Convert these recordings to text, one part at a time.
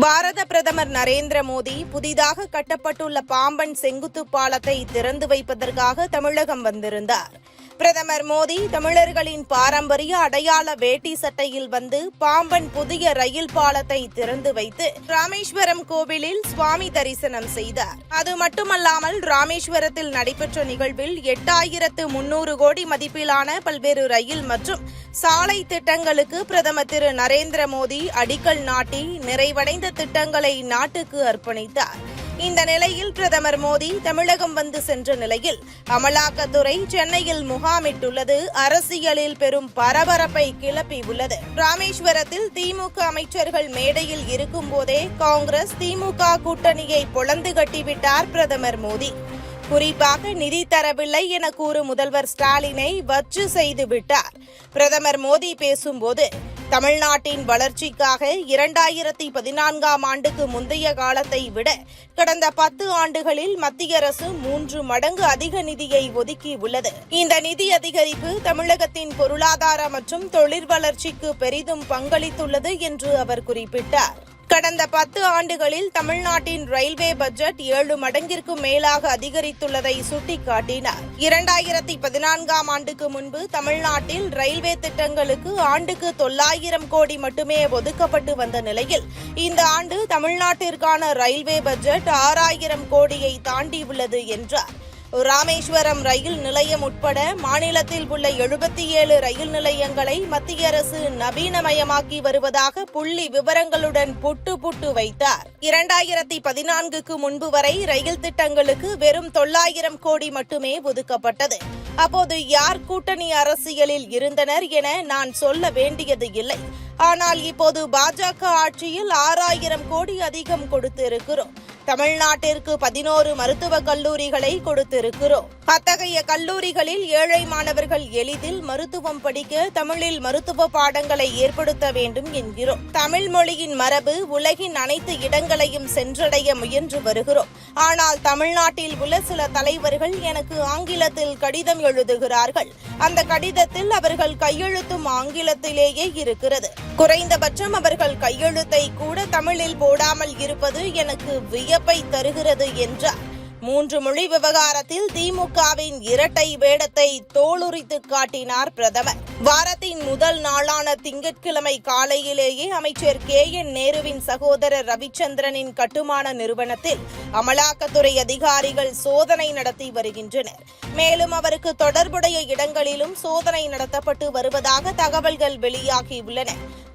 பாரத பிரதமர் நரேந்திர மோடி புதிதாக கட்டப்பட்டுள்ள பாம்பன் செங்குத்து பாலத்தை திறந்து வைப்பதற்காக தமிழகம் வந்திருந்தார். பிரதமர் மோடி தமிழர்களின் பாரம்பரிய அடையாள வேட்டி சட்டையில் வந்து பாம்பன் புதிய ரயில் பாலத்தை திறந்து வைத்து ராமேஸ்வரம் கோவிலில் சுவாமி தரிசனம் செய்தார். அது மட்டுமல்லாமல் ராமேஸ்வரத்தில் நடைபெற்ற நிகழ்வில் எட்டாயிரத்து முன்னூறு கோடி மதிப்பிலான பல்வேறு ரயில் மற்றும் சாலை திட்டங்களுக்கு பிரதமர் திரு நரேந்திர மோடி அடிக்கல் நாட்டி நிறைவடைந்த திட்டங்களை நாட்டுக்கு அர்ப்பணித்தார். இந்த நிலையில் பிரதமர் மோடி தமிழகம் வந்து சென்ற நிலையில் அமலாக்கத்துறை சென்னையில் முகாமிட்டுள்ளது. அரசியலில் பெரும் பரபரப்பை கிளப்பியுள்ளது ராமேஸ்வரத்தில் திமுக அமைச்சர்கள் மேடையில் இருக்கும்போதே காங்கிரஸ் திமுக கூட்டணியை பொளந்து கட்டிவிட்டார் பிரதமர் மோடி. குறிப்பாக நிதி தரவில்லை என கூறும் முதல்வர் ஸ்டாலினை வச்சு செய்து விட்டார். பிரதமர் மோடி பேசும்போது தமிழ்நாட்டின் வளர்ச்சிக்காக இரண்டாயிரத்தி பதினான்காம் ஆண்டுக்கு முந்தைய காலத்தை விட கடந்த பத்து ஆண்டுகளில் மத்திய அரசு மூன்று மடங்கு அதிக நிதியை ஒதுக்கி உள்ளது. இந்த நிதி அதிகரிப்பு தமிழகத்தின் பொருளாதார மற்றும் தொழில் வளர்ச்சிக்கு பெரிதும் பங்களித்துள்ளது என்று அவர் குறிப்பிட்டார். கடந்த பத்து ஆண்டுகளில் தமிழ்நாட்டின் ரயில்வே பட்ஜெட் ஏழு மடங்கிற்கும் மேலாக அதிகரித்துள்ளதை சுட்டிக்காட்டினார். இரண்டாயிரத்தி பதினான்காம் ஆண்டுக்கு முன்பு தமிழ்நாட்டில் ரயில்வே திட்டங்களுக்கு ஆண்டுக்கு தொள்ளாயிரம் கோடி மட்டுமே ஒதுக்கப்பட்டு வந்த நிலையில் இந்த ஆண்டு தமிழ்நாட்டிற்கான ரயில்வே பட்ஜெட் ஆறாயிரம் கோடியை தாண்டியுள்ளது என்றார். ராமேஸ்வரம் ரயில் நிலையம் உட்பட மாநிலத்தில் உள்ள எழுபத்தி ஏழு ரயில் நிலையங்களை மத்திய அரசு நவீனமயமாக்கி வருவதாக புள்ளி விவரங்களுடன் புட்டு புட்டு வைத்தார். இரண்டாயிரத்தி பதினான்குக்கு முன்பு வரை ரயில் திட்டங்களுக்கு வெறும் தொள்ளாயிரம் கோடி மட்டுமே ஒதுக்கப்பட்டது. அப்போது யார் கூட்டணி அரசியலில் இருந்தனர் என நான் சொல்ல வேண்டியது இல்லை. ஆனால் இப்போது பாஜக ஆட்சியில் ஆறாயிரம் கோடி அதிகம் கொடுத்திருக்கிறோம். தமிழ்நாட்டிற்கு பதினோரு மருத்துவக் கல்லூரிகளை கொடுத்திருக்கிறோம். அத்தகைய கல்லூரிகளில் ஏழை மாணவர்கள் எளிதில் மருத்துவம் படிக்க தமிழில் மருத்துவ பாடங்களை ஏற்படுத்த வேண்டும் என்கிறோம். தமிழ் மொழியின் மரபு உலகின் அனைத்து இடங்களையும் சென்றடைய முயன்று வருகிறோம். ஆனால் தமிழ்நாட்டில் உள்ள சில தலைவர்கள் எனக்கு ஆங்கிலத்தில் கடிதம் எழுதுகிறார்கள். அந்த கடிதத்தில் அவர்கள் கையெழுத்தும் ஆங்கிலத்திலேயே இருக்கிறது. குறைந்தபட்சம் அவர்கள் கையெழுத்தை கூட தமிழில் போடாமல் இருப்பது எனக்கு வியப்பை தருகிறது என்றார். மூன்று மொழி விவகாரத்தில் திமுகவின் இரட்டை வேடத்தை தோலுரித்து காட்டினார் பிரதமர். வாரத்தின் முதல் நாளான திங்கட்கிழமை காலையிலேயே அமைச்சர் கே. என். நேருவின் சகோதரர் ரவிச்சந்திரனின் கட்டுமான நிறுவனத்தில் அமலாக்கத்துறை அதிகாரிகள் சோதனை நடத்தி வருகின்றனர். மேலும் அவருக்கு தொடர்புடைய இடங்களிலும் சோதனை நடத்தப்பட்டு வருவதாக தகவல்கள் வெளியாகியுள்ளன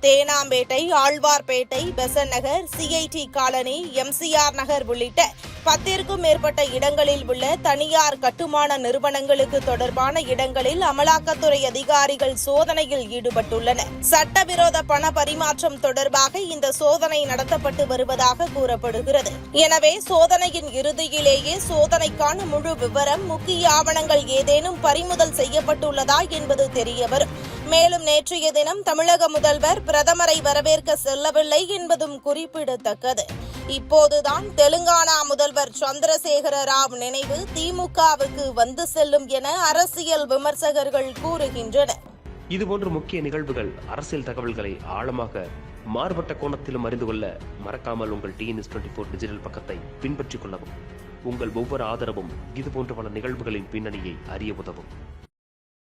Teynampet Alwarpet Besant Nagar CIT colony MCR Nagar உள்ளிட்ட பத்திற்கும் மேற்பட்ட இடங்களில் உள்ள தனியார் கட்டுமான நிறுவனங்களுக்கு தொடர்பான இடங்களில் அமலாக்கத்துறை அதிகாரிகள் சோதனையில் ஈடுபட்டுள்ளனர். சட்டவிரோத பண பரிமாற்றம் தொடர்பாக இந்த சோதனை நடத்தப்பட்டு வருவதாக கூறப்படுகிறது. எனவே சோதனையின் இறுதியிலேயே சோதனைக்கான முழு விவரம் முக்கிய ஆவணங்கள் ஏதேனும் பறிமுதல் செய்யப்பட்டுள்ளதா என்பது தெரியவரும். மேலும் நேற்றைய தினம் தமிழக முதல்வர் பிரதமரை வரவேற்க செல்லவில்லை என்பதும் குறிப்பிடத்தக்கது. இப்போதுதான் தெலுங்கானா முதல்வர் சந்திரசேகர ராவ் நினைவு திமுகவுக்கு வந்து செல்லும் என அரசியல் விமர்சகர்கள் கூறுகின்றனர். இதுபோன்ற முக்கிய நிகழ்வுகள் அரசியல் தகவல்களை ஆழமாக மாறுபட்ட கோணத்திலும் அறிந்து கொள்ள மறக்காமல் உங்கள் டிஎன்எஸ் டுவெண்ட்டி ஃபோர் டிஜிட்டல் பக்கத்தை பின்பற்றிக் கொள்ளவும். உங்கள் ஒவ்வொரு ஆதரவும் இதுபோன்ற பல நிகழ்வுகளின் பின்னணியை அறிய உதவும்.